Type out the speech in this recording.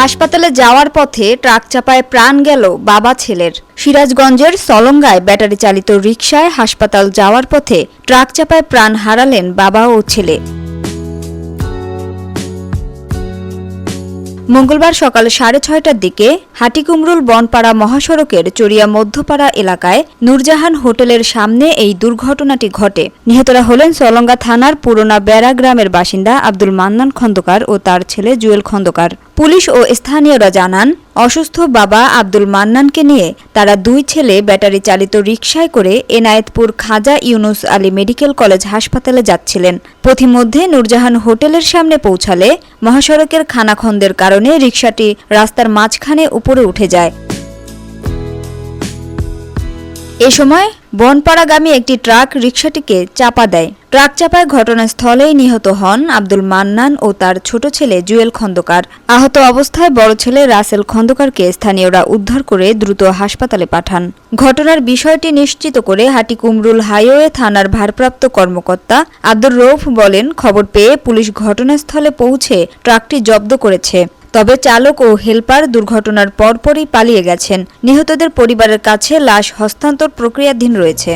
হাসপাতালে যাওয়ার পথে ট্রাক চাপায় প্রাণ গেল বাবা ছেলের। সিরাজগঞ্জের সলঙ্গায় ব্যাটারি চালিত রিকশায় হাসপাতাল যাওয়ার পথে ট্রাক চাপায় প্রাণ হারালেন বাবা ও ছেলে। মঙ্গলবার সকাল সাড়ে ছয়টার দিকে হাটিকুমরুল বনপাড়া মহাসড়কের চরিয়া মধ্যপাড়া এলাকায় নূরজাহান হোটেলের সামনে এই দুর্ঘটনাটি ঘটে। নিহতরা হলেন সলঙ্গা থানার পুরোনা বেড়া গ্রামের বাসিন্দা আব্দুল মান্নান খন্দকার ও তার ছেলে জুয়েল খন্দকার। পুলিশ ও স্থানীয়রা জানান অসুস্থ বাবা আব্দুল মান্নানকে নিয়ে তারা দুই ছেলে ব্যাটারি চালিত রিকশায় করে এনায়েতপুর খাজা ইউনুস আলী মেডিকেল কলেজ হাসপাতালে যাচ্ছিলেন। পথিমধ্যে নূরজাহান হোটেলের সামনে পৌঁছালে মহাসড়কের খানাখন্দের কারণে রিকশাটি রাস্তার মাঝখানে উপরে উঠে যায়। এ সময় বনপাড়াগামী একটি ট্রাক রিকশাটিকে চাপা দেয়। ট্রাক চাপায় ঘটনাস্থলেই নিহত হন আব্দুল মান্নান ও তার ছোট ছেলে জুয়েল খন্দকার। আহত অবস্থায় বড় ছেলে রাসেল খন্দকারকে স্থানীয়রা উদ্ধার করে দ্রুত হাসপাতালে পাঠান। ঘটনার বিষয়টি নিশ্চিত করে হাটিকুমরুল হাইওয়ে থানার ভারপ্রাপ্ত কর্মকর্তা আব্দুর রৌফ বলেন, খবর পেয়ে পুলিশ ঘটনাস্থলে পৌঁছে ট্রাকটি জব্দ করেছে। তবে চালক ও হেলপার দুর্ঘটনার পরপরই পালিয়ে গেছেন। নিহতদের পরিবারের কাছে লাশ হস্তান্তর প্রক্রিয়াধীন রয়েছে।